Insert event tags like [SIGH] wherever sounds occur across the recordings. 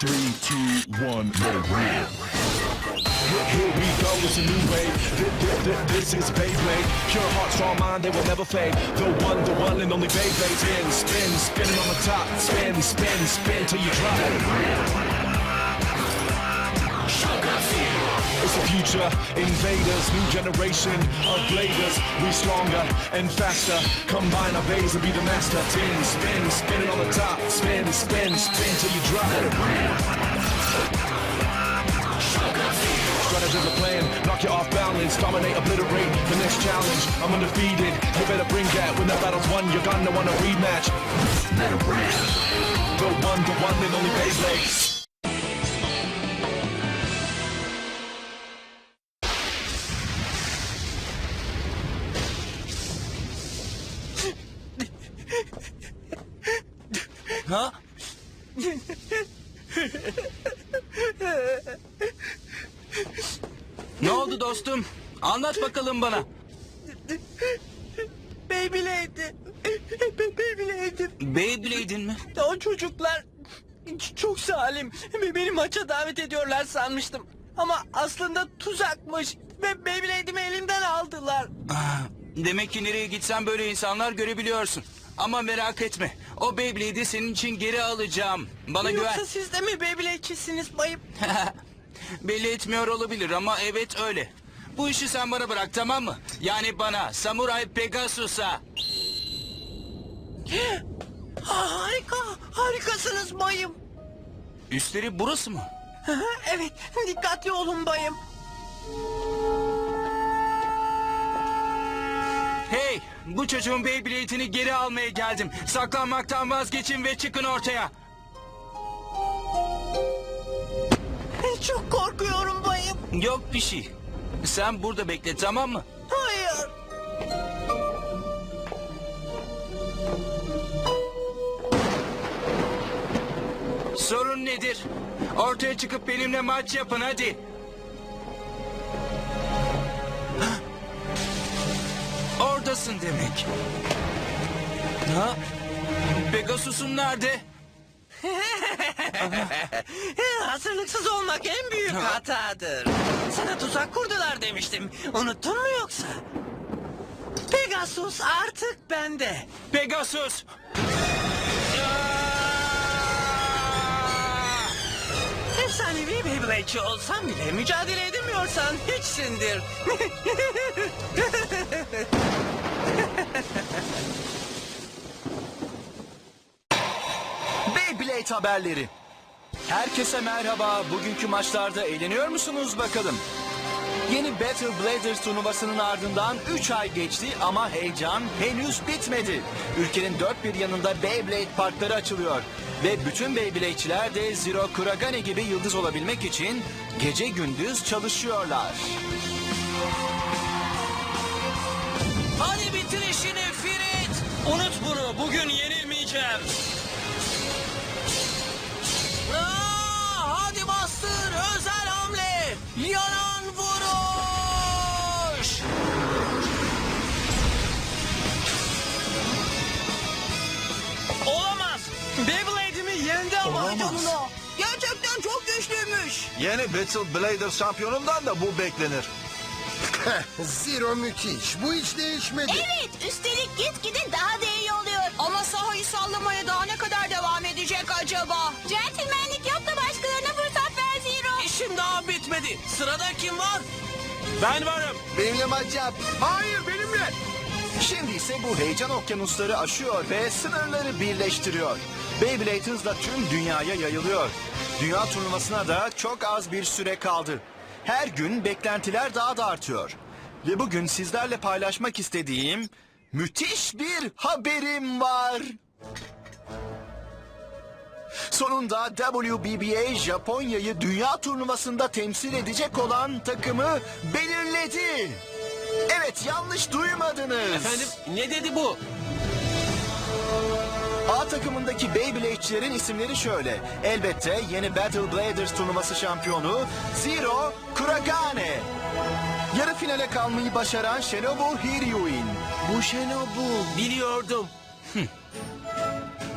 Three, two, one, it rip. Here we go, it's a new wave. Th- th- th- This is Beyblade. Pure heart, strong mind, they will never fade. The one, the one and only Beyblade. Spin, spin, spinning on the top. Spin, spin, spin till you drop. It's the future, invaders, new generation of bladers. We stronger and faster. Combine our bays and be the master. Spin, spin, spinning on the top. Spin, spin, spin till you drop. Strategies are playing, knock you off balance, dominate, obliterate the next challenge. I'm undefeated, you better bring that. When that battle's won, you're gonna want a rematch. Let it. The one, the one and only Beyblade. Anlat bakalım bana. Beyblade'i. Be- Beyblade'im. Beyblade'in mi? O çocuklar çok zalim. Beni maça davet ediyorlar sanmıştım. Ama aslında tuzakmış. Ve Beyblade'imi elimden aldılar. Ah, Demek ki nereye gitsen böyle insanlar görebiliyorsun. Ama merak etme. O Beyblade'i senin için geri alacağım. Bana güven. Yoksa siz de mi Beyblade'çisiniz bayım? [LAUGHS] Belli etmiyor olabilir ama evet öyle. Bu işi sen bana bırak tamam mı? Yani bana, Samuray Pegasus'a. [GASPS] Ha, harika. Harikasınız bayım. Üstleri burası mı? Evet dikkatli olun bayım. Hey, bu çocuğun Beyblade'ini geri almaya geldim. Saklanmaktan vazgeçin ve çıkın ortaya. Çok korkuyorum bayım. Yok bir şey. Sen burada bekle tamam mı? Hayır. Sorun nedir? Ortaya çıkıp benimle maç yapın hadi. Oradasın demek. Ha? Pegasus'un nerede? [LAUGHS] Hazırlıksız olmak en büyük hatadır. Sana tuzak kurdular demiştim. Unuttun mu yoksa? Pegasus artık bende. Pegasus! Efsanevi Beyblade'ci olsam bile mücadele edemiyorsan hiçsindir. Beyblade haberleri. Herkese merhaba. Bugünkü maçlarda eğleniyor musunuz bakalım? Yeni Battle Bladers turnuvasının ardından 3 ay geçti ama heyecan henüz bitmedi. Ülkenin dört bir yanında Beyblade parkları açılıyor. Ve bütün Beyblade'çiler de Zero Kuragane gibi yıldız olabilmek için gece gündüz çalışıyorlar. Hadi bitir işini Firit. Unut bunu. Bugün yenilmeyeceğim. Aa, Beyblade'imi yendi ama canına. Gerçekten çok güçlüymüş. Yeni Battle Blader şampiyonundan da bu beklenir. [LAUGHS] Zero müthiş. Bu hiç değişmedi. Evet, üstelik gitgide daha da iyi oluyor. Ama sahayı sallamaya daha ne kadar devam edecek acaba? Centilmenlik yap da başkalarına fırsat ver Zero. İşim daha bitmedi. Sırada kim var? Ben varım. Benimle maç yap. Hayır benimle. Şimdi ise bu heyecan okyanusları aşıyor ve sınırları birleştiriyor. Beyblade hızla tüm dünyaya yayılıyor. Dünya turnuvasına da çok az bir süre kaldı. Her gün beklentiler daha da artıyor. Ve bugün sizlerle paylaşmak istediğim müthiş bir haberim var. Sonunda WBBA Japonya'yı dünya turnuvasında temsil edecek olan takımı belirledi. Evet yanlış duymadınız. Efendim ne dedi bu? A takımındaki Beyblade'çilerin isimleri şöyle. Elbette yeni Battle Bladers turnuvası şampiyonu Zero Kuragane. Yarı finale kalmayı başaran Shinobu Hiryuin. Bu Shinobu. Biliyordum.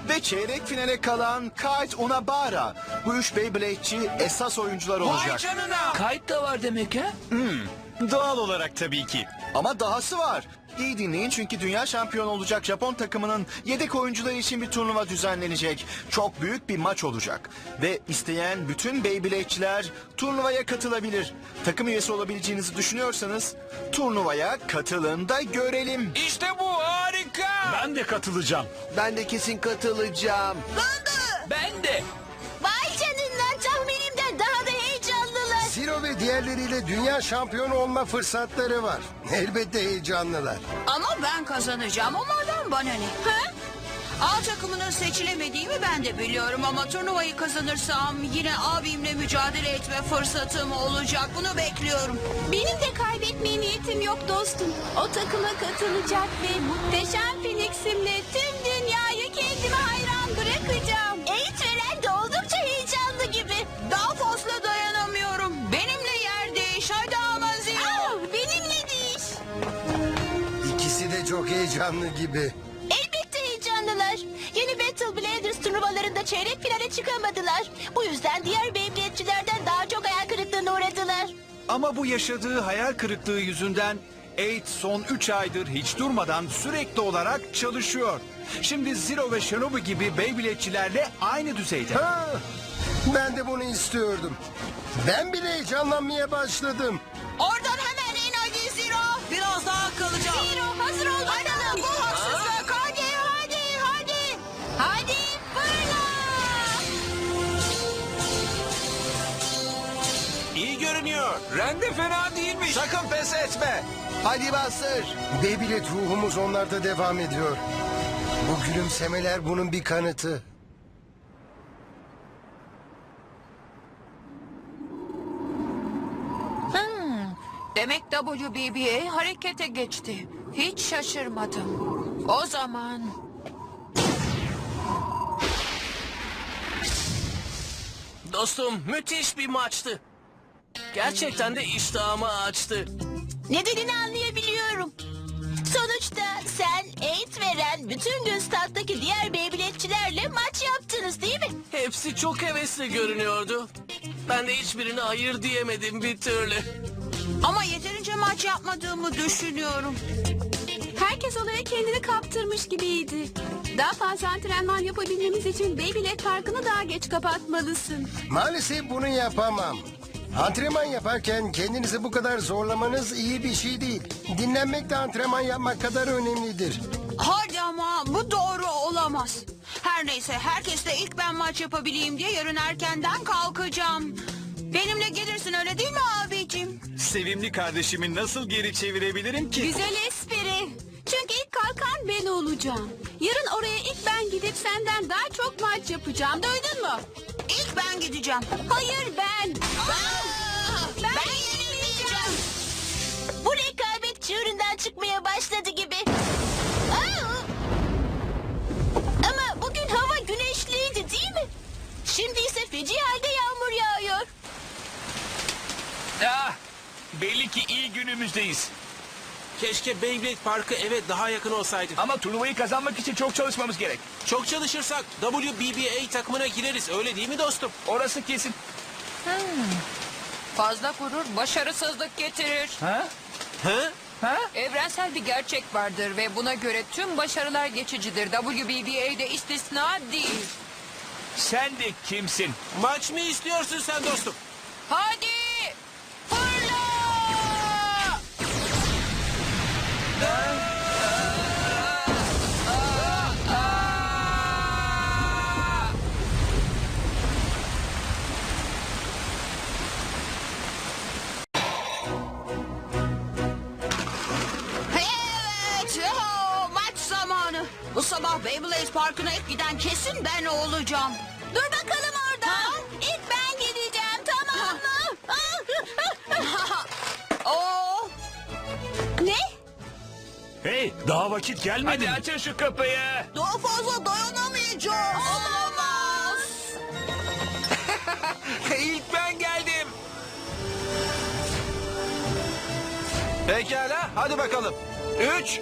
Ve çeyrek finale kalan Kite Unabara. Bu üç Beyblade'çi esas oyuncular olacak. canına. Kayıt da var demek ha? Doğal olarak tabii ki. Ama dahası var. İyi dinleyin çünkü dünya şampiyonu olacak Japon takımının yedek oyuncuları için bir turnuva düzenlenecek. Çok büyük bir maç olacak. Ve isteyen bütün Beyblade'çiler turnuvaya katılabilir. Takım üyesi olabileceğinizi düşünüyorsanız turnuvaya katılın da görelim. İşte bu harika. Ben de katılacağım. Ben de kesin katılacağım. Ben de. Vay Zero ve diğerleriyle dünya şampiyonu olma fırsatları var. Elbette heyecanlılar. Ama ben kazanacağım. Onlardan bana ne? Ha? A takımının seçilemediğimi ben de biliyorum ama turnuvayı kazanırsam yine abimle mücadele etme fırsatım olacak. Bunu bekliyorum. Benim de kaybetmeye niyetim yok dostum. O takıma katılacak ve muhteşem Phoenix'imle tüm Benimle yer değiş. Hadi ama Zero. Aa, benimle değiş. İkisi de çok heyecanlı gibi. Elbette heyecanlılar. Yeni Battle Bladers turnuvalarında çeyrek finale çıkamadılar. Bu yüzden diğer Beyblade'çilerden daha çok hayal kırıklığına uğradılar. Ama bu yaşadığı hayal kırıklığı yüzünden Eight son 3 aydır hiç durmadan sürekli olarak çalışıyor. Şimdi Zero ve Shinobu gibi Beyblade'çilerle aynı düzeyde. Ha, ben de bunu istiyordum. Ben bile heyecanlanmaya başladım. Oradan hemen in hadi Zero. Biraz daha kalacağım. Zero hazır ol bakalım. Bu haksızlık. Hadi hadi hadi. Hadi fırla. İyi görünüyor. Rende fena değilmiş. Sakın pes etme. Hadi bastır. Beybilet ruhumuz onlarda devam ediyor. Bu gülümsemeler bunun bir kanıtı. Demek WBBA harekete geçti. Hiç şaşırmadım. O zaman... Dostum müthiş bir maçtı. Gerçekten de iştahımı açtı. Nedenini anlayabiliyorum. Sonuçta sen, Eight veren bütün gün stat'taki diğer Beyblade'çilerle maç yaptınız değil mi? Hepsi çok hevesli görünüyordu. Ben de hiçbirine hayır diyemedim bir türlü. Ama yeterince maç yapmadığımı düşünüyorum. Herkes olaya kendini kaptırmış gibiydi. Daha fazla antrenman yapabilmemiz için Beyblade Parkı'nı daha geç kapatmalısın. Maalesef bunu yapamam. Antrenman yaparken kendinizi bu kadar zorlamanız iyi bir şey değil. Dinlenmek de antrenman yapmak kadar önemlidir. Hadi ama bu doğru olamaz. Her neyse herkesle ilk ben maç yapabileyim diye yarın erkenden kalkacağım. Benimle gelirsin öyle değil mi abicim? Sevimli kardeşimi nasıl geri çevirebilirim ki? Güzel espri. Çünkü ilk kalkan ben olacağım. Yarın oraya ilk ben gidip senden daha çok maç yapacağım. Duydun mu? İlk ben gideceğim. Hayır ben. Ben, yenilmeyeceğim. Bu rekabet çığırından çıkmaya başladı gibi. Aa! Ama bugün hava güneşliydi değil mi? Şimdi ise feci halde yağmur yağıyor. Ah, belli ki iyi günümüzdeyiz. Keşke Beyblade Parkı eve daha yakın olsaydı. Ama turnuvayı kazanmak için çok çalışmamız gerek. Çok çalışırsak WBBA takımına gireriz öyle değil mi dostum? Orası kesin. Fazla gurur başarısızlık getirir. Ha? Evrensel bir gerçek vardır ve buna göre tüm başarılar geçicidir. WBBA'de istisna değil. Sen de kimsin? Maç mı istiyorsun sen dostum? Hadi! Bu sabah Beyblade Parkı'na ilk giden kesin ben olacağım. Dur bakalım orada. İlk ben gideceğim tamam mı? [LAUGHS] Oo. Ne? Hey daha vakit gelmedi Hadi mi? açın şu kapıyı. Daha fazla dayanamayacağım. Olamaz. [LAUGHS] İlk ben geldim. Pekala hadi bakalım. Üç,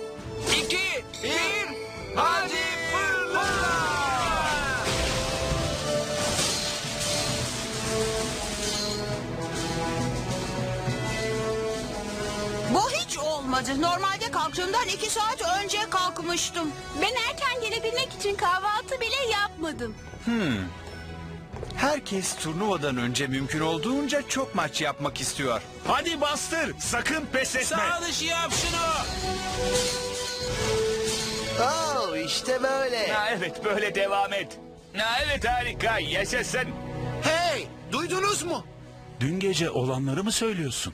iki, bir, Hadi fırla! Bu hiç olmadı. Normalde kalktığımdan iki saat önce kalkmıştım. Ben erken gelebilmek için kahvaltı bile yapmadım. Hmm. Herkes turnuvadan önce mümkün olduğunca çok maç yapmak istiyor. Hadi bastır, sakın pes etme. Sağ dışı yap şunu. İşte böyle. Ha, evet böyle devam et. Ha, evet harika. Yaşasın. Hey duydunuz mu? Dün gece olanları mı söylüyorsun?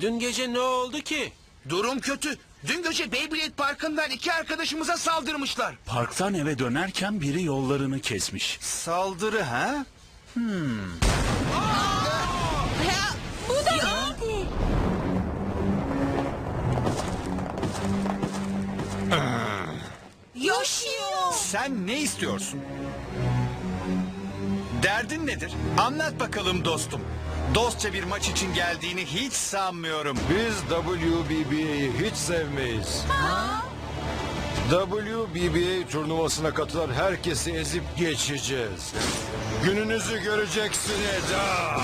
Dün gece ne oldu ki? Durum kötü. Dün gece Beyblade Parkı'ndan iki arkadaşımıza saldırmışlar. Parktan eve dönerken biri yollarını kesmiş. Saldırı ha? Yoshio. Sen ne istiyorsun? Derdin nedir? Anlat bakalım dostum. Dostça bir maç için geldiğini hiç sanmıyorum. Biz WBBA'yı hiç sevmeyiz. WBBA turnuvasına katılan herkesi ezip geçeceğiz. Gününüzü göreceksiniz. ha!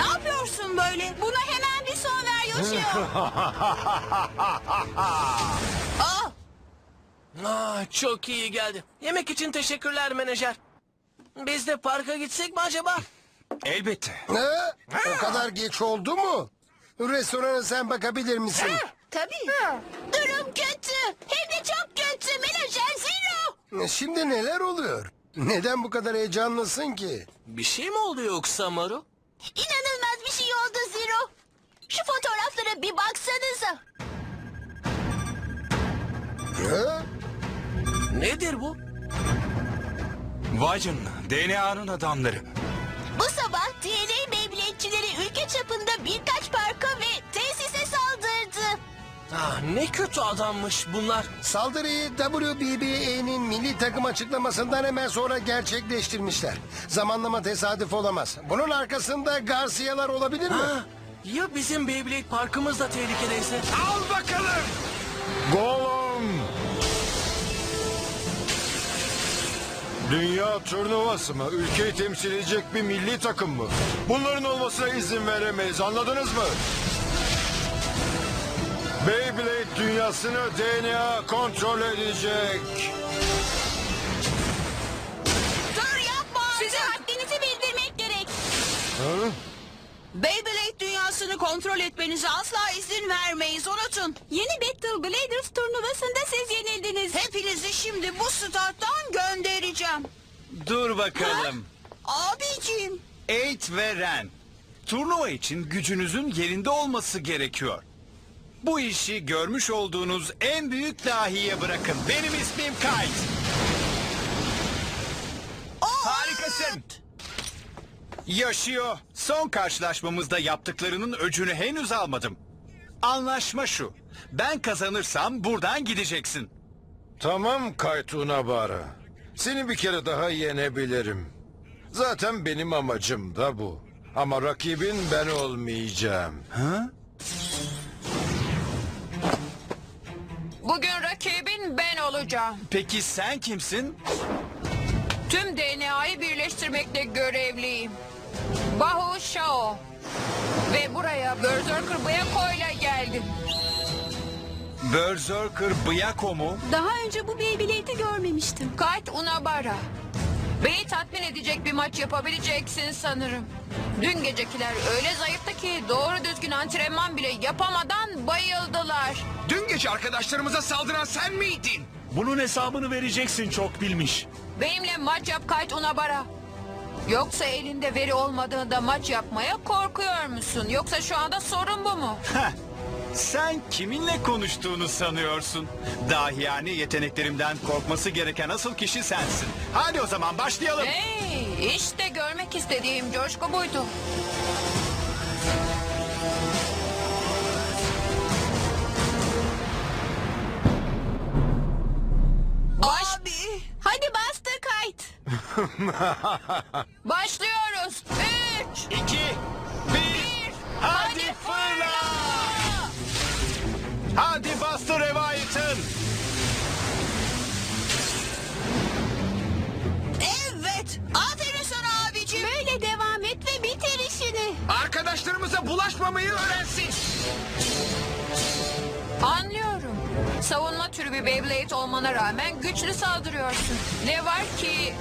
Ne yapıyorsun böyle? Buna hemen bir son ver Yoshio. [LAUGHS] Aa! Aa, çok iyi geldi. Yemek için teşekkürler menajer. Biz de parka gitsek mi acaba? Elbette. Ne? O kadar geç oldu mu? Restorana sen bakabilir misin? Tabii. Durum kötü. Hem de çok kötü. Menajer Zero. Şimdi neler oluyor? Neden bu kadar heyecanlısın ki? Bir şey mi oldu yoksa Maru? İnanılmaz bir şey oldu Zero. Şu fotoğraflara bir baksanıza. Ha? Nedir bu? Vay canına DNA'nın adamları. Bu sabah DNA Beyblade'çileri ülke çapında birkaç Ah, ne kötü adammış bunlar. Saldırıyı WBBA'nin milli takım açıklamasından hemen sonra gerçekleştirmişler. Zamanlama tesadüf olamaz. Bunun arkasında Garcia'lar olabilir mi? Ha, ya bizim Beyblade parkımız da tehlikedeyse? Al bakalım. Golem! Dünya turnuvası mı? Ülkeyi temsil edecek bir milli takım mı? Bunların olmasına izin veremeyiz anladınız mı? Beyblade dünyasını DNA kontrol edecek. Dur yapma! Size haddinizi bildirmek gerek. Beyblade dünyasını kontrol etmenize asla izin vermeyiz. Unutun. Yeni Battle Bladers turnuvasında siz yenildiniz. Hepinizi şimdi bu starttan göndereceğim. Dur bakalım. Abicim. Eight ve Ren. Turnuva için gücünüzün yerinde olması gerekiyor. Bu işi görmüş olduğunuz en büyük dahiye bırakın. Benim ismim Kite. Harikasın. Yaşıyor. Son karşılaşmamızda yaptıklarının öcünü henüz almadım. Anlaşma şu. Ben kazanırsam buradan gideceksin. Tamam Kaytuna Bara. Seni bir kere daha yenebilirim. Zaten benim amacım da bu. Ama rakibin ben olmayacağım. Bugün rakibin ben olacağım. Peki sen kimsin? Tüm DNA'yı birleştirmekle görevliyim. Bahu Shao. Ve buraya Berserker Bayako'yla geldim. Berserker Bıyako mu? Daha önce bu Beyblade'i görmemiştim. Kite Unabara. Beni tatmin edecek bir maç yapabileceksin sanırım. Dün gecekiler öyle zayıftı ki doğru düzgün antrenman bile yapamadan bayıldılar. Dün gece arkadaşlarımıza saldıran sen miydin? Bunun hesabını vereceksin çok bilmiş. Benimle maç yap Kite Unabara. Yoksa elinde veri olmadığında maç yapmaya korkuyor musun? Yoksa şu anda sorun bu mu? Heh, Sen kiminle konuştuğunu sanıyorsun? Dahiyane yeteneklerimden korkması gereken asıl kişi sensin. Hadi o zaman başlayalım. Hey, işte görmek istediğim coşku buydu. Abi. Hadi bastır kayıt. [LAUGHS] Başlıyoruz. Üç, İki, bir, hadi fırla! Hadi bastır Evayitin. Evet. Aferin sana abicim. Böyle devam et ve bitir işini. Arkadaşlarımıza bulaşmamayı öğrensin. Anlıyorum. Savunma türü bir Beyblade olmana rağmen güçlü saldırıyorsun. Ne var ki...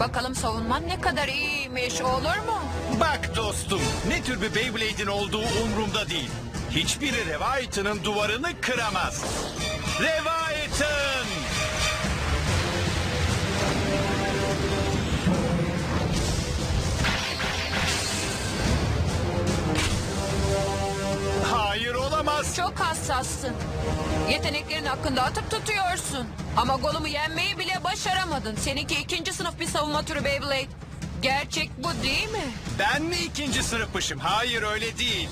Bakalım savunman ne kadar iyiymiş olur mu? Bak dostum, ne tür bir Beyblade'in olduğu umurumda değil. Hiçbiri Revait'inin duvarını kıramaz. Revait'in! Hayır olamaz. Çok hassassın. Yeteneklerin hakkında atıp tutuyorsun. Ama golumu yenmeyi bile başaramadın. Seninki ikinci sınıf bir savunma türü Beyblade. Gerçek bu değil mi? Ben mi ikinci sınıfmışım? Hayır öyle değil.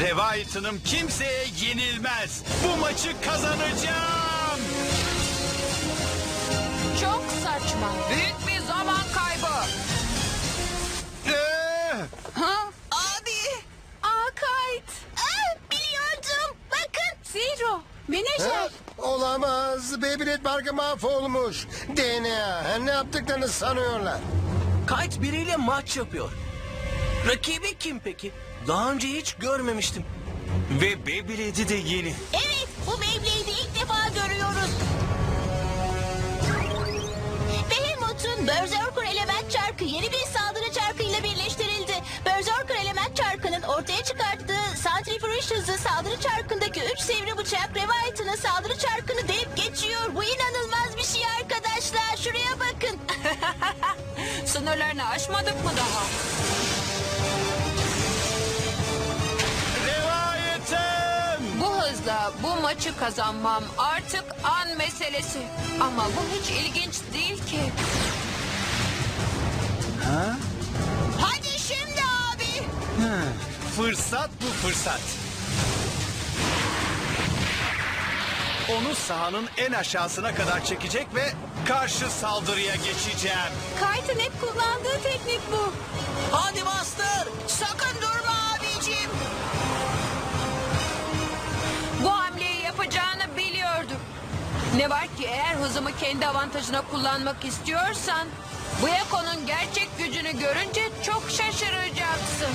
Revait'ınım kimseye yenilmez. Bu maçı kazanacağım. Çok saçma. Büyük bir zaman kaybı. Ee, Abi. Aa kayıt. Aa, biliyordum. Bakın. Zero. Menajer. Ha? Olamaz. Beyblade parkı mahvolmuş. DNA. Ne yaptıklarını sanıyorlar. Kite biriyle maç yapıyor. Rakibi kim peki? Daha önce hiç görmemiştim. Ve Beyblade'i de yeni. Evet, bu Beyblade'i ilk defa görüyoruz. Behemoth'un Berserker element çarkı yeni bir saldırı çarkıyla birleştirildi. Berserker element çarkının ortaya çıkarttığı Centrifuge hızı saldırı çarkındaki 3 sivri bıçak Revital'ın saldırı çarkını delip geçiyor. Bu inanılmaz bir şey arkadaşlar. Şuraya bakın. [LAUGHS] Sınırlarını aşmadık mı daha? Bu maçı kazanmam artık an meselesi. Ama bu hiç ilginç değil ki. Hadi şimdi abi. Fırsat bu fırsat. Onu sahanın en aşağısına kadar çekecek ve karşı saldırıya geçeceğim. Kite'ın hep kullandığı teknik bu. Hadi bastır. Sakın durma Ne var ki eğer hızımı kendi avantajına kullanmak istiyorsan... ...bu Eko'nun gerçek gücünü görünce çok şaşıracaksın.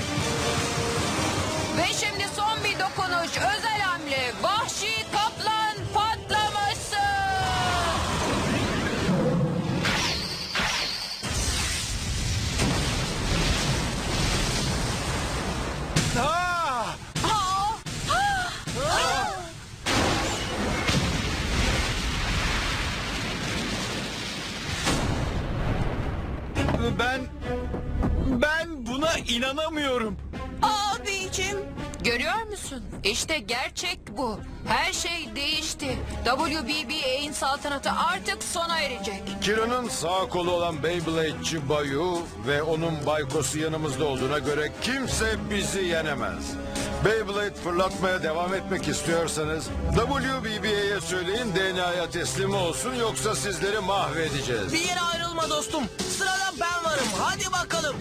Ve şimdi son bir dokunuş, özel buna inanamıyorum. Abicim. Görüyor musun? İşte gerçek bu. Her şey değişti. WBBA'in saltanatı artık sona erecek. Kira'nın sağ kolu olan Beyblade'ci Bayu ve onun baykosu yanımızda olduğuna göre kimse bizi yenemez. Beyblade fırlatmaya devam etmek istiyorsanız WBBA'ye söyleyin DNA'ya teslim olsun yoksa sizleri mahvedeceğiz. Bir yere ayrılma dostum. Sırada ben varım. Hadi bakalım.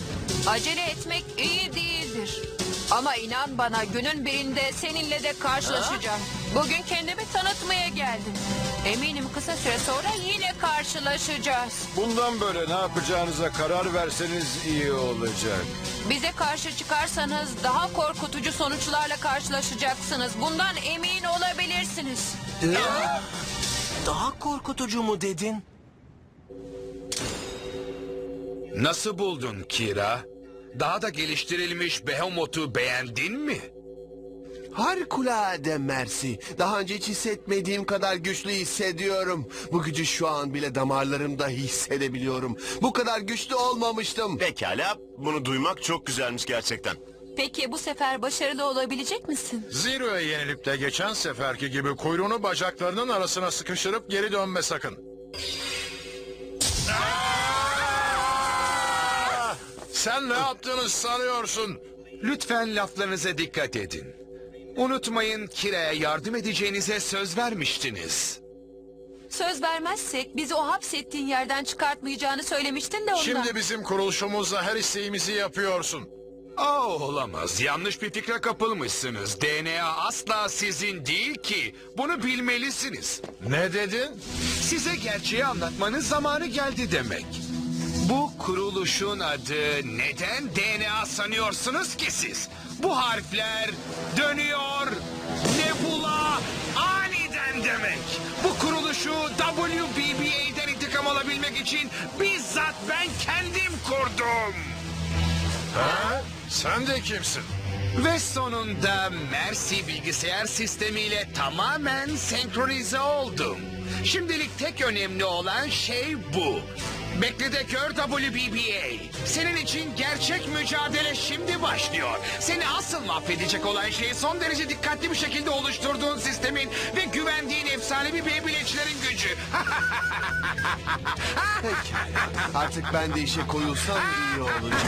Acele etmek iyi değildir. Ama inan bana günün birinde seninle de karşılaşacağım. Bugün kendimi tanıtmaya geldim. Eminim kısa süre sonra yine karşılaşacağız. Bundan böyle ne yapacağınıza karar verseniz iyi olacak. Bize karşı çıkarsanız daha korkutucu sonuçlarla karşılaşacaksınız. Bundan emin olabilirsiniz. Daha korkutucu mu dedin? Nasıl buldun Kira? Daha da geliştirilmiş Behemoth'u beğendin mi? Harikulade Mersi. Daha önce hiç hissetmediğim kadar güçlü hissediyorum. Bu gücü şu an bile damarlarımda hissedebiliyorum. Bu kadar güçlü olmamıştım. Pekala, bunu duymak çok güzelmiş gerçekten. Peki bu sefer başarılı olabilecek misin? Zero'ya yenilip de geçen seferki gibi kuyruğunu bacaklarının arasına sıkıştırıp geri dönme sakın. Sen ne yaptığını sanıyorsun? Lütfen laflarınıza dikkat edin. Unutmayın Kira'ya yardım edeceğinize söz vermiştiniz. Söz vermezsek bizi o hapsettiğin yerden çıkartmayacağını söylemiştin de ondan. Şimdi bizim kuruluşumuzla her isteğimizi yapıyorsun. Aa olamaz. Yanlış bir fikre kapılmışsınız. DNA asla sizin değil ki. Bunu bilmelisiniz. Ne dedin? Size gerçeği anlatmanın zamanı geldi demek. Bu kuruluşun adı neden DNA sanıyorsunuz ki siz? Bu harfler dönüyor. Nebula aniden demek. Bu kuruluşu WBBA'den intikam alabilmek için bizzat ben kendim kurdum. Ha? Sen de kimsin? Ve sonunda Mercy bilgisayar sistemiyle tamamen senkronize oldum. Şimdilik tek önemli olan şey bu. Bekle de gör WBBA. Senin için gerçek mücadele şimdi başlıyor. Seni asıl mahvedecek olan şey son derece dikkatli bir şekilde oluşturduğun sistemin ve güvendiğin efsanevi Beyblade'çilerin gücü. [LAUGHS] Pekala. Artık ben de işe koyulsam iyi olacak.